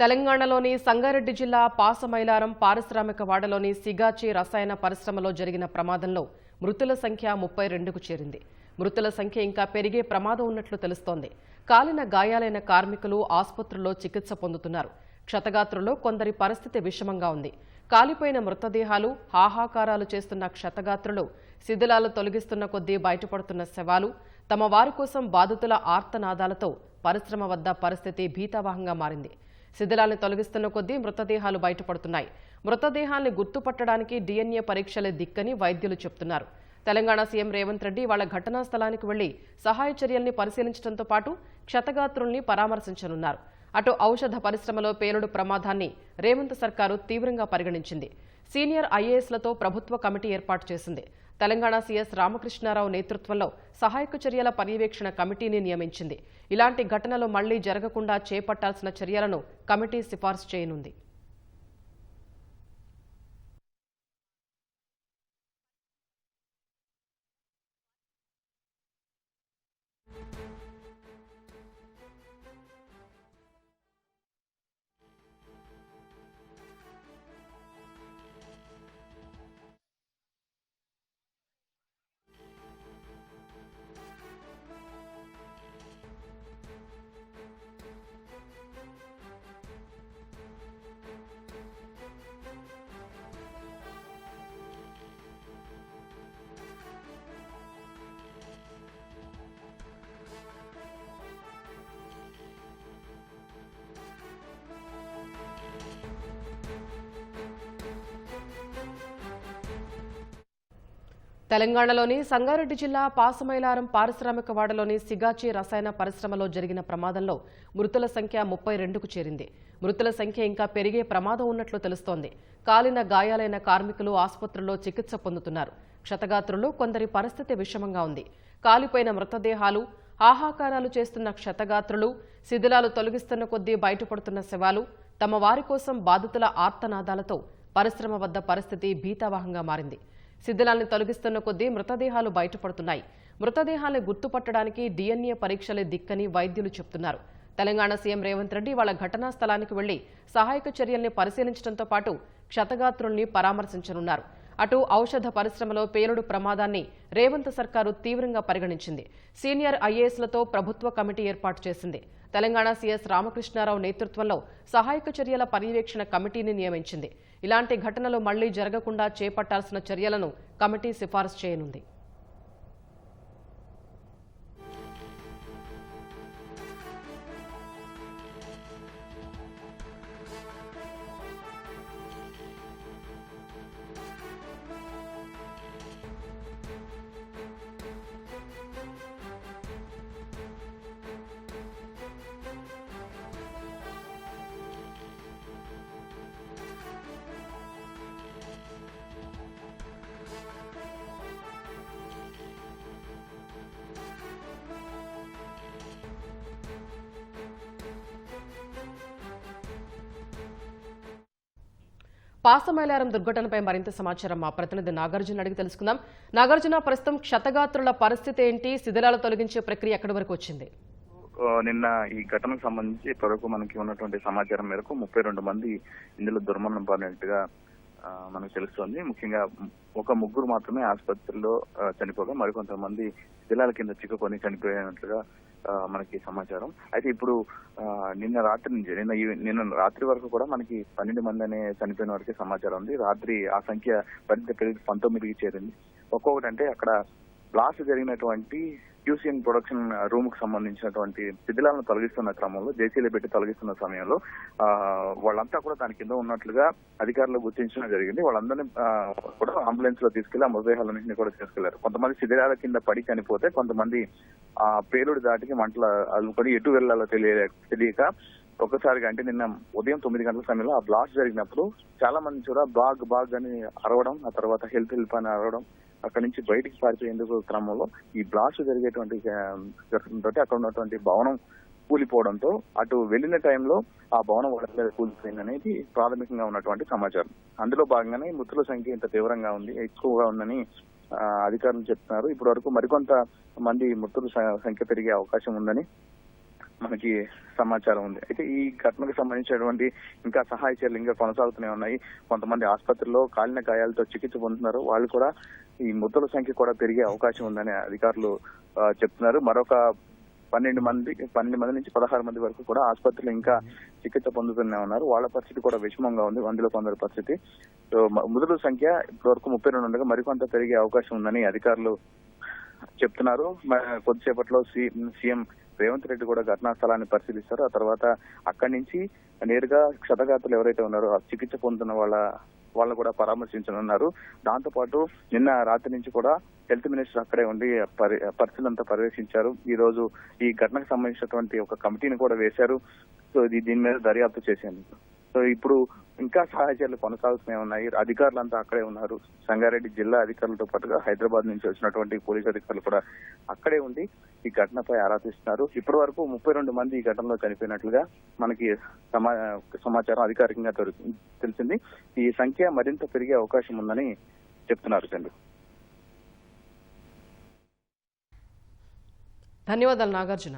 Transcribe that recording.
తెలంగాణలోని సంగారెడ్డి జిల్లా పాసమైలారం పారిశ్రామిక వాడలోని సిగాచి రసాయన పరిశ్రమలో జరిగిన ప్రమాదంలో మృతుల సంఖ్య ముప్పై రెండుకు చేరింది. మృతుల సంఖ్య ఇంకా పెరిగే ప్రమాదం ఉన్నట్లు తెలుస్తోంది. కాలిన గాయాలైన కార్మికులు ఆసుపత్రుల్లో చికిత్స పొందుతున్నారు. క్షతగాత్రుల్లో కొందరి పరిస్థితి విషమంగా ఉంది. కాలిపోయిన మృతదేహాలు హాహాకారాలు చేస్తున్న క్షతగాత్రులు శిథిలాలు తొలగిస్తున్న కొద్దీ బయటపడుతున్న శవాలు తమ వారి కోసం బాధితుల ఆర్తనాదాలతో పరిశ్రమ వద్ద పరిస్థితి భీతావహంగా మారింది. శిథిలాన్ని తొలగిస్తున్న కొద్దీ మృతదేహాలు బయటపడుతున్నాయి. మృతదేహాల్ని గుర్తుపట్టడానికి డీఎన్ఏ పరీక్షలే దిక్కని వైద్యులు చెబుతున్నారు తెలంగాణ సీఎం రేవంత్ రెడ్డి వాళ్ళ ఘటనా స్థలానికి వెళ్ళి సహాయ చర్యల్ని పరిశీలించడంతో పాటు క్షతగాత్రుల్ని పరామర్శించనున్నారు. అటు ఔషధ పరిశ్రమలో పేలుడు ప్రమాదాన్ని రేవంత్ సర్కారు తీవ్రంగా పరిగణించింది. సీనియర్ ఐఏఎస్లతో ప్రభుత్వ కమిటీ ఏర్పాటు చేసింది. తెలంగాణ సీఎస్ రామకృష్ణారావు నేతృత్వంలో సహాయక చర్యల పర్యవేక్షణ కమిటీని నియమించింది. ఇలాంటి ఘటనలు మళ్ళీ జరగకుండా చేపట్టాల్సిన చర్యలను కమిటీ సిఫార్సు చేయనుంది. తెలంగాణలోని సంగారెడ్డి జిల్లా పాసమైలారం పారిశ్రామిక వాడలోని సిగాచి రసాయన పరిశ్రమలో జరిగిన ప్రమాదంలో మృతుల సంఖ్య ముప్పై రెండుకు చేరింది. మృతుల సంఖ్య ఇంకా పెరిగే ప్రమాదం ఉన్నట్లు తెలుస్తోంది. కాలిన గాయాలైన కార్మికులు ఆసుపత్రుల్లో చికిత్స పొందుతున్నారు. క్షతగాత్రులు కొందరి పరిస్థితి విషమంగా ఉంది. కాలిపోయిన మృతదేహాలు ఆహాకారాలు చేస్తున్న క్షతగాత్రులు శిథిలాలు తొలగిస్తున్న కొద్దీ బయటపడుతున్న శవాలు తమ వారి కోసం బాధితుల ఆర్తనాదాలతో పరిశ్రమ వద్ద పరిస్థితి భీతావహంగా మారింది. శిథిలాల్ని తొలగిస్తున్న కొద్దీ మృతదేహాలు బయటపడుతున్నాయి. మృతదేహాలను గుర్తుపట్టడానికి డిఎన్ఏ పరీక్షలే దిక్కని వైద్యులు చెబుతున్నారు తెలంగాణ సీఎం రేవంత్ రెడ్డి వాళ్ళ ఘటనా స్థలానికి వెళ్ళి సహాయక చర్యల్ని పరిశీలించడంతో పాటు క్షతగాత్రుల్ని పరామర్శించనున్నారు. అటు ఔషధ పరిశ్రమలో పేలుడు ప్రమాదాన్ని రేవంత్ సర్కారు తీవ్రంగా పరిగణించింది. సీనియర్ ఐఏఎస్లతో ప్రభుత్వ కమిటీ ఏర్పాటు చేసింది. తెలంగాణ సీఎస్ రామకృష్ణారావు నేతృత్వంలో సహాయక చర్యల పర్యవేక్షణ కమిటీని నియమించింది. ఇలాంటి ఘటనలు మళ్ళీ జరగకుండా చేపట్టాల్సిన చర్యలను కమిటీ సిఫారసు చేయనుంది. పాసమైలారం దుర్ఘటనపై మరింత సమాచారం మా ప్రతినిధి నాగార్జున అడిగి తెలుసుకుందాం. నాగార్జున ప్రస్తుతం క్షతగాత్రుల పరిస్థితి ఏంటి? శిథిలాలు తొలగించే ప్రక్రియ ఎక్కడి వరకు వచ్చింది? నిన్న ఈ ఘటనకు సంబంధించి ఇప్పటివరకు మనకి ఉన్నటువంటి సమాచారం మేరకు ముప్పై రెండు మంది ఇందులో దుర్మరణం పాడినట్టుగా మనకు తెలుస్తోంది. ముఖ్యంగా ఒక ముగ్గురు మాత్రమే ఆసుపత్రిలో చనిపోగా మరికొంతమంది శిథిలాల కింద చిక్కుకొని చనిపోయినట్లుగా మనకి సమాచారం. అయితే ఇప్పుడు నిన్న రాత్రి నుంచి నిన్న నిన్న రాత్రి వరకు కూడా మనకి పన్నెండు మంది అనే చనిపోయిన వరకే సమాచారం ఉంది. రాత్రి ఆ సంఖ్య మరింత పెరిగి పంతొమ్మిదికి చేరింది. ఒక్కొక్కటి అంటే అక్కడ బ్లాస్ట్ జరిగినటువంటి క్యూసియన్ ప్రొడక్షన్ రూమ్కు సంబంధించినటువంటి శిథిలాలను తొలగిస్తున్న క్రమంలో జేసీలు పెట్టి తొలగిస్తున్న సమయంలో వాళ్ళంతా కూడా దాని కింద ఉన్నట్లుగా అధికారులు గుర్తించడం జరిగింది. వాళ్ళందరినీ కూడా అంబులెన్స్లో తీసుకెళ్ళి ఆ మృతదేహాలన్నింటినీ కూడా తీసుకెళ్ళారు. కొంతమంది శిథిలాల కింద పడి చనిపోతే కొంతమంది ఆ పేలుడు దాటికి మంటలు అల్లుకొని ఎటు వెళ్ళాలో తెలియ తెలియక ఒక్కసారిగా అంటే నిన్న ఉదయం తొమ్మిది గంటల సమయంలో ఆ బ్లాస్ట్ జరిగినప్పుడు చాలా మంది కూడా బాగ్ బాగ్ అని అరవడం ఆ తర్వాత హెల్ప్ హెల్ప్ అని అరవడం అక్కడ నుంచి బయటికి పారిపోయేందుకు క్రమంలో ఈ బ్లాస్ట్ జరిగేటువంటి తోటి అక్కడ ఉన్నటువంటి భవనం కూలిపోవడంతో అటు వెళ్ళిన టైంలో ఆ భవనం వాళ్ళ మీద కూలిపోయింది అనేది ప్రాథమికంగా ఉన్నటువంటి సమాచారం. అందులో భాగంగానే మృతుల సంఖ్య ఇంత తీవ్రంగా ఉంది ఎక్కువగా ఉందని అధికారులు చెప్తున్నారు. ఇప్పటి వరకు మరికొంత మంది మృతుల స- సంఖ్య పెరిగే అవకాశం ఉందని మనకి సమాచారం ఉంది. అయితే ఈ ఘటనకు సంబంధించినటువంటి ఇంకా సహాయ చర్యలు ఇంకా కొనసాగుతూనే ఉన్నాయి. కొంతమంది ఆసుపత్రిలో కాలిన గాయాలతో చికిత్స పొందుతున్నారు. వాళ్ళు కూడా ఈ మృతుల సంఖ్య కూడా పెరిగే అవకాశం ఉందని అధికారులు చెప్తున్నారు. మరొక పన్నెండు మంది పన్నెండు మంది నుంచి పదహారు మంది వరకు కూడా ఆసుపత్రిలో ఇంకా చికిత్స పొందుతూనే ఉన్నారు. వాళ్ళ పరిస్థితి కూడా విషమంగా ఉంది. అందులో కొందరి పరిస్థితి. సో మృతుల సంఖ్య ఇప్పటివరకు ముప్పై రెండు ఉండగా మరికొంత పెరిగే అవకాశం ఉందని అధికారులు చెప్తున్నారు. కొద్దిసేపట్లో సీఎం రేవంత్ రెడ్డి కూడా ఘటనా స్థలాన్ని పరిశీలిస్తారు. ఆ తర్వాత అక్కడి నుంచి నేరుగా క్షతగాతులు ఎవరైతే ఉన్నారో ఆ చికిత్స పొందుతున్న వాళ్ళ వాళ్ళు కూడా పరామర్శించనున్నారు. దాంతోపాటు నిన్న రాత్రి నుంచి కూడా హెల్త్ మినిస్టర్ అక్కడే ఉండి పరి పర్యవేక్షించారు. ఈ రోజు ఈ ఘటనకు సంబంధించినటువంటి ఒక కమిటీని కూడా వేశారు. సో ఇది దీని మీద దర్యాప్తు చేసేందుకు. సో ఇప్పుడు ఇంకా సహాయ కొనసాగుతూనే ఉన్నాయి. అధికారులంతా అక్కడే ఉన్నారు. సంగారెడ్డి జిల్లా అధికారులతో పాటుగా హైదరాబాద్ నుంచి వచ్చినటువంటి పోలీస్ అధికారులు కూడా అక్కడే ఉండి ఈ ఘటనపై ఆరా తీస్తున్నారు. ఇప్పటి వరకు ముప్పై రెండు మంది ఈ ఘటనలో చనిపోయినట్లుగా మనకి సమా సమాచారం అధికారికంగా తెలిసింది. ఈ సంఖ్య మరింత పెరిగే అవకాశం ఉందని చెప్తున్నారు చంద్రు ధన్యవాదాలు నాగార్జున.